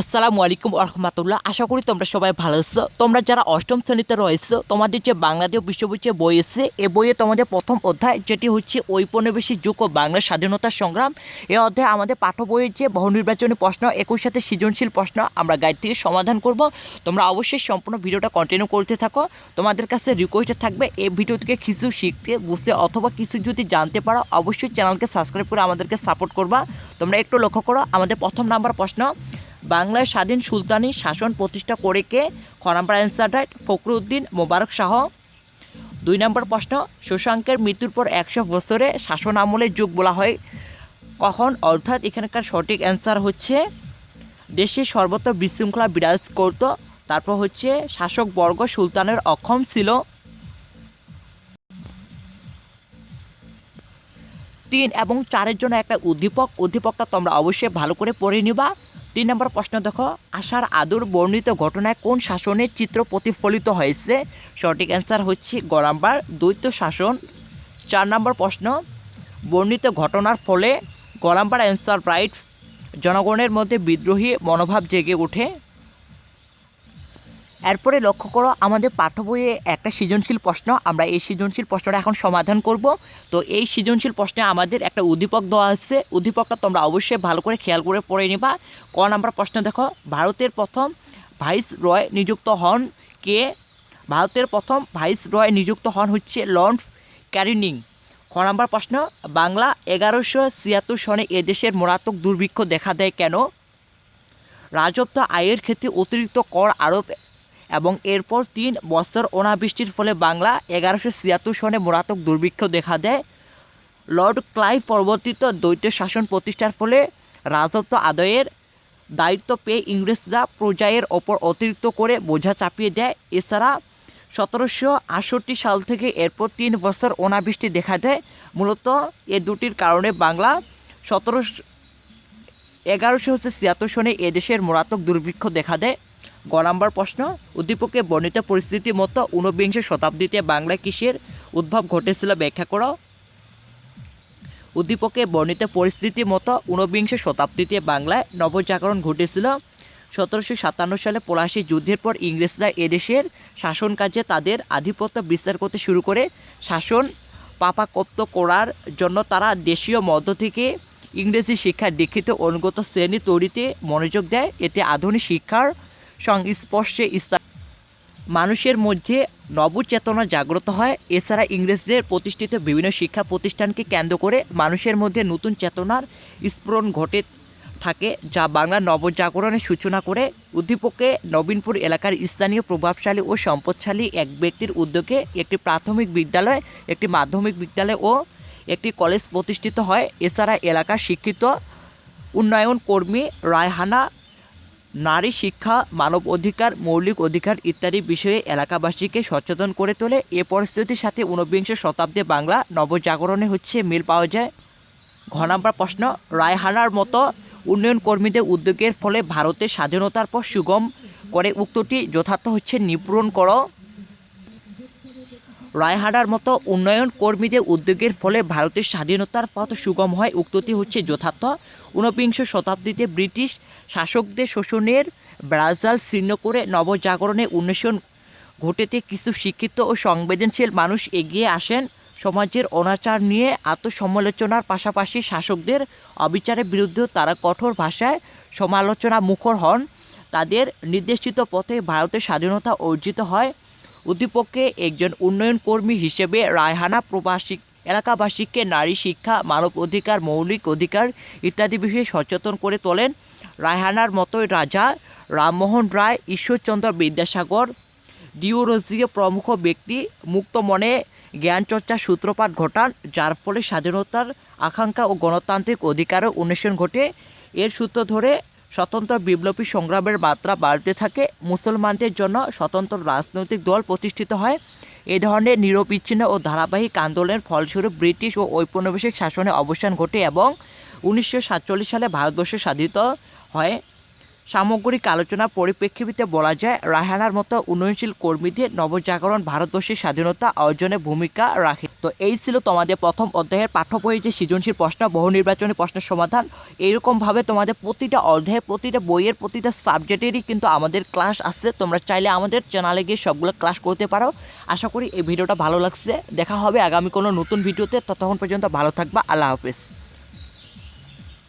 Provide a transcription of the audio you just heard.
আসসালামু আলাইকুম রহমতুল্লাহ। আশা করি তোমরা সবাই ভালো আছো। তোমরা যারা অষ্টম শ্রেণীতে রয়েছো, তোমাদের যে বাংলাদেশ বিশ্ববিদ্যালয় বই এসে এ বইয়ে তোমাদের প্রথম অধ্যায়, যেটি হচ্ছে ঔপনিবেশিক যুগ ও বাংলা স্বাধীনতা সংগ্রাম। এই অধ্যায়ে আমাদের পাঠ্য বইয়ের যে বহু নির্বাচনী প্রশ্ন, একই সাথে সৃজনশীল প্রশ্ন, আমরা গাইড থেকে সমাধান করব। তোমরা অবশ্যই সম্পূর্ণ ভিডিওটা কন্টিনিউ করতে থাকো। তোমাদের কাছে রিকোয়েস্ট থাকবে এই ভিডিও থেকে কিছু শিখতে, বুঝতে অথবা কিছু যদি জানতে পারো, অবশ্যই চ্যানেলকে সাবস্ক্রাইব করে আমাদেরকে সাপোর্ট করবা। তোমরা একটু লক্ষ্য করো, আমাদের প্রথম নাম্বার প্রশ্ন বাংলায় স্বাধীন সুলতানি শাসন প্রতিষ্ঠা করে কে? খ নম্বর অ্যান্সার রাইট ফখরুদ্দিন মোবারক শাহ। দুই নম্বর প্রশ্ন, শশাঙ্কের মৃত্যুর পর একশো বছরে শাসন আমলের যুগ বলা হয়। কখন? অর্থাৎ এখানকার সঠিক অ্যান্সার হচ্ছে দেশে সর্বত্র বিশৃঙ্খলা বিরাজ করত। তারপর হচ্ছে শাসক বর্গ সুলতানের অক্ষম ছিল। তিন এবং চারের জন্য একটা উদ্দীপক। উদ্দীপকটা তোমরা অবশ্যই ভালো করে পড়ে নিবা। তিন নম্বর প্রশ্ন দেখো আশার আদর বর্ণিত ঘটনায় কোন শাসনের চিত্র প্রতিফলিত হয়েছে? সঠিক অ্যান্সার হচ্ছে গরাম্বার দ্বৈত শাসন। চার নম্বর প্রশ্ন, বর্ণিত ঘটনার ফলে গলাম্বার অ্যান্সার রাইট জনগণের মধ্যে বিদ্রোহী মনোভাব জেগে ওঠে। এরপরে লক্ষ্য করো, আমাদের পাঠ্য বইয়ে একটা সৃজনশীল প্রশ্ন, আমরা এই সৃজনশীল প্রশ্নটা এখন সমাধান করব। তো এই সৃজনশীল প্রশ্নে আমাদের একটা উদ্দীপক দেওয়া আছে। উদ্দীপকটা তোমরা অবশ্যই ভালো করে খেয়াল করে পড়ে নিবা। ক নাম্বার প্রশ্ন দেখো, ভারতের প্রথম ভাইস রয় নিযুক্ত হন কে? ভারতের প্রথম ভাইস রয় নিযুক্ত হন হচ্ছে লর্ড ক্যারিনিং। খ নম্বর প্রশ্ন, বাংলা এগারোশো ছিয়াত্তর সনে এদেশের মারাত্মক দুর্ভিক্ষ দেখা দেয় কেন? রাজত্ব আয়ের ক্ষেত্রে অতিরিক্ত কর আরোপ এবং এরপর তিন বছর অনাবৃষ্টির ফলে বাংলা এগারোশো ছিয়াত্তর সনে মারাত্মক দুর্ভিক্ষ দেখা দেয়। লর্ড ক্লাইভ পরবর্তীত দ্বৈত শাসন প্রতিষ্ঠার ফলে রাজত্ব আদায়ের দায়িত্ব পেয়ে ইংরেজরা প্রজায়ের ওপর অতিরিক্ত করে বোঝা চাপিয়ে দেয়। এছাড়া সতেরোশো আটষট্টি সাল থেকে এরপর তিন বছর অনাবৃষ্টি দেখা দেয়। মূলত এ দুটির কারণে বাংলা সতেরোশো এগারোশো হচ্ছে ছিয়াত্তর সনে এদেশের মারাত্মক দুর্ভিক্ষ দেখা দেয়। গ নম্বর প্রশ্ন, উদ্দীপকে বর্ণিত পরিস্থিতি মতো ঊনবিংশ শতাব্দীতে বাংলা কৃষির উদ্ভব ঘটেছিল ব্যাখ্যা করো। উদ্দীপকে বর্ণিত পরিস্থিতি মতো ঊনবিংশ শতাব্দীতে বাংলায় নবজাগরণ ঘটেছিল। সতেরোশো সাতান্ন সালে পলাশি যুদ্ধের পর ইংরেজরা এদেশের শাসন কাজে তাদের আধিপত্য বিস্তার করতে শুরু করে। শাসন পাপাকপ্ত করার জন্য তারা দেশীয় মধ্য থেকে ইংরেজি শিক্ষার দীক্ষিত অনুগত শ্রেণি তৈরিতে মনোযোগ দেয়। এতে আধুনিক শিক্ষার সংস্পর্শে স্থান মানুষের মধ্যে নবচেতনা জাগ্রত হয়। এছাড়া ইংরেজদের প্রতিষ্ঠিত বিভিন্ন শিক্ষা প্রতিষ্ঠানকে কেন্দ্র করে মানুষের মধ্যে নতুন চেতনার স্ফুরণ ঘটে থাকে, যা বাংলা নবজাগরণের সূচনা করে। উদ্দীপকে নবীনপুর এলাকার স্থানীয় প্রভাবশালী ও সম্পদশালী এক ব্যক্তির উদ্যোগে একটি প্রাথমিক বিদ্যালয়, একটি মাধ্যমিক বিদ্যালয় ও একটি কলেজ প্রতিষ্ঠিত হয়। এছাড়া এলাকার শিক্ষিত উন্নয়ন কর্মী রায়হানা নারী শিক্ষা, মানব অধিকার, মৌলিক অধিকার ইত্যাদি বিষয়ে এলাকাবাসীকে সচেতন করে তোলে। এ পরিস্থিতির সাথে ঊনবিংশ শতাব্দী বাংলা নবজাগরণে হচ্ছে মিল পাওয়া যায়। ঘ নম্বর প্রশ্ন, রায়হানার মতো উন্নয়ন কর্মীদের উদ্যোগের ফলে ভারতের স্বাধীনতার পর সুগম করে উক্তটি যথার্থ হচ্ছে নিপূরণ করো। রায়হানার মতো উন্নয়ন কর্মীদের উদ্যোগের ফলে ভারতের স্বাধীনতার পথ সুগম হয়। উক্তটি হচ্ছে যথার্থ। ঊনবিংশ শতাব্দীতে ব্রিটিশ শাসকদের শোষণের ব্রাজাল ছিন্ন করে নবজাগরণে উন্মেষণ ঘটেতে কিছু শিক্ষিত ও সংবেদনশীল মানুষ এগিয়ে আসেন। সমাজের অনাচার নিয়ে আত্মসমালোচনার পাশাপাশি শাসকদের অবিচারের বিরুদ্ধে তারা কঠোর ভাষায় সমালোচনা মুখর হন। তাদের নির্দেশিত পথে ভারতের স্বাধীনতা অর্জিত হয়। উদ্দীপকে একজন উন্নয়ন কর্মী হিসেবে রায়হানা প্রবাসী এলাকাবাসীকে নারী শিক্ষা, মানব অধিকার, মৌলিক অধিকার ইত্যাদি বিষয়ে সচেতন করে তোলেন রায়হানার মতোই রাজা রামমোহন রায়, ঈশ্বরচন্দ্র বিদ্যাসাগর। ডিওরোজিও প্রমুখ ব্যক্তি, মুক্ত মনে জ্ঞানচর্চার সূত্রপাত ঘটান, যার ফলে স্বাধীনতার আকাঙ্ক্ষা ও গণতান্ত্রিক অধিকারের উন্মেষণ ঘটে। এর সূত্র ধরে স্বতন্ত্র বিপ্লবী সংগ্রামের মাত্রা বাড়তে থাকে। মুসলমানদের জন্য স্বতন্ত্র রাজনৈতিক দল প্রতিষ্ঠিত হয়। এ ধরনের নিরবিচ্ছিন্ন ও ধারাবাহিক আন্দোলনের ফলস্বরূপ ব্রিটিশ ও ঔপনিবেশিক শাসনে অবসান ঘটে এবং উনিশশো সাতচল্লিশ সালে ভারতবর্ষ স্বাধীন হয়। সামগ্রিক আলোচনার পরিপ্রেক্ষিতে বলা যায়, রায়হানার মতো উন্নয়নশীল কর্মীদের নবজাগরণ ভারতবর্ষের স্বাধীনতা অর্জনে ভূমিকা রাখে। তো এই ছিল তোমাদের প্রথম অধ্যায়ের পাঠ্য বইয়ের যে সৃজনশীল প্রশ্ন, বহু নির্বাচনী প্রশ্নের সমাধান। এইরকমভাবে তোমাদের প্রতিটা অধ্যায়ে, প্রতিটা বইয়ের প্রতিটা সাবজেক্টেরই কিন্তু আমাদের ক্লাস আছে। তোমরা চাইলে আমাদের চ্যানেলে গিয়ে সবগুলো ক্লাস করতে পারো। আশা করি এই ভিডিওটা ভালো লাগছে। দেখা হবে আগামী কোনো নতুন ভিডিওতে। ততক্ষণ পর্যন্ত ভালো থাকবা। আল্লাহ হাফেজ।